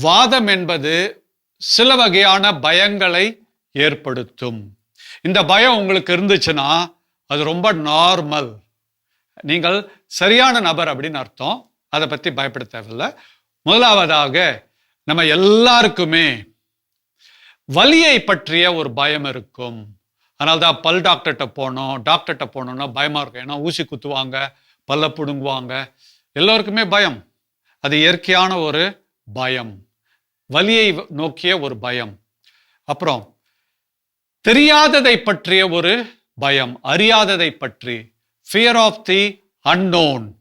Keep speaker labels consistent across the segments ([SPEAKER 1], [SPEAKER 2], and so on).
[SPEAKER 1] வாதம் என்பது சில வகையான பயங்களை ஏற்படுத்தும். இந்த பயம் உங்களுக்கு இருந்துச்சுன்னா அது ரொம்ப நார்மல் நீங்கள் சரியான நபர் அப்படின்னு அர்த்தம். அதை பற்றி பயப்பட தேவையில்லை. முதலாவதாக நம்ம எல்லாருக்குமே வலியை பற்றிய ஒரு பயம் இருக்கும். அதனால தான் பல் டாக்டர்கிட்ட போனோம். டாக்டர்கிட்ட போனோம்னா பயமாக இருக்கும். ஏன்னா ஊசி குத்துவாங்க பல்ல பிடுங்குவாங்க. எல்லோருக்குமே பயம். அது இயற்கையான ஒரு பயம். வலியை நோக்கிய ஒரு பயம். அப்புறம் தெரியாததை பற்றிய ஒரு பயம். அறியாததை பற்றி. ஃபியர் ஆஃப் தி அன்னோன்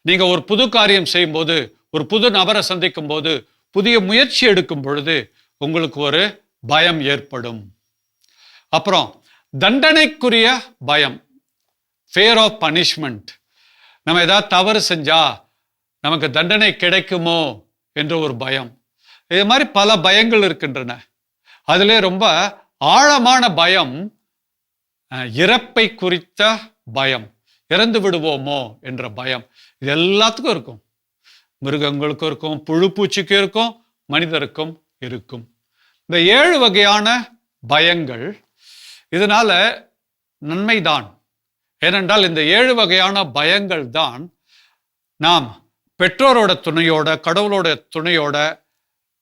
[SPEAKER 1] நீங்கள் ஒரு புது காரியம் செய்யும்போது ஒரு புது நபரை சந்திக்கும் போது புதிய முயற்சி எடுக்கும் பொழுது உங்களுக்கு ஒரு பயம் ஏற்படும். அப்புறம் தண்டனைக்குரிய பயம். ஃபேர் ஆஃப் பனிஷ்மெண்ட் நம்ம ஏதாவது தவறு செஞ்சா நமக்கு தண்டனை கிடைக்குமோ? என்ற ஒரு பயம். இது மாதிரி பல பயங்கள் இருக்கின்றன. அதிலே ரொம்ப ஆழமான பயம் இறப்பை குறித்த பயம் இறந்து விடுவோமோ என்ற பயம். இது எல்லாத்துக்கும் இருக்கும். மிருகங்களுக்கும் இருக்கும் புழு பூச்சிக்கும் இருக்கும் மனிதருக்கும் இருக்கும். இந்த ஏழு வகையான பயங்கள் இதனால நன்மைதான். ஏனென்றால் இந்த ஏழு வகையான பயங்கள் தான் நாம் பெற்றோரோட துணையோட கடவுளோட துணையோட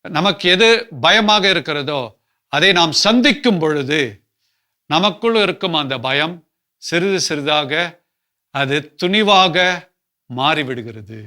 [SPEAKER 1] நமக்கு எது பயமாக இருக்கிறதோ அதை நாம் சந்திக்கும் பொழுது நமக்குள் இருக்கும் அந்த பயம் சிறிது சிறிதாக அது துணிவாக மாறிவிடுகிறது.